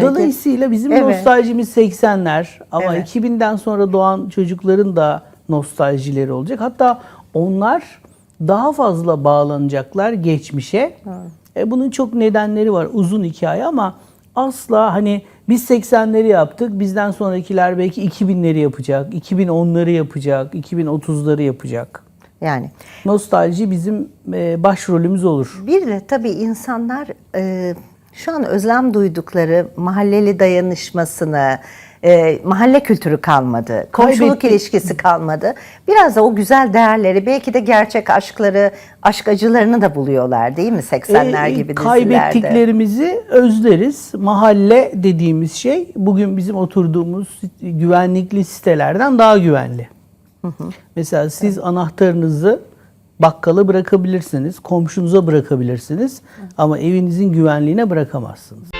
Dolayısıyla bizim Evet. nostaljimiz 80'ler ama Evet. 2000'den sonra doğan çocukların da nostaljileri olacak. Hatta onlar daha fazla bağlanacaklar geçmişe. E, bunun çok nedenleri var. Uzun hikaye ama asla hani biz 80'leri yaptık. Bizden sonrakiler belki 2000'leri yapacak, 2010'ları yapacak, 2030'ları yapacak. Yani Nostalji bizim e, başrolümüz olur. bir de tabii insanlar e, şu an özlem duydukları mahalleli dayanışmasını, e, mahalle kültürü kalmadı, komşuluk Kaybettik. ilişkisi kalmadı. Biraz da o güzel değerleri, belki de gerçek aşkları, aşk acılarını da buluyorlar değil mi 80'ler E, gibi dizilerde? Kaybettiklerimizi özleriz. Mahalle dediğimiz şey bugün bizim oturduğumuz güvenlikli sitelerden daha güvenli. Mesela siz anahtarınızı bakkala bırakabilirsiniz, komşunuza bırakabilirsiniz ama evinizin güvenliğine bırakamazsınız.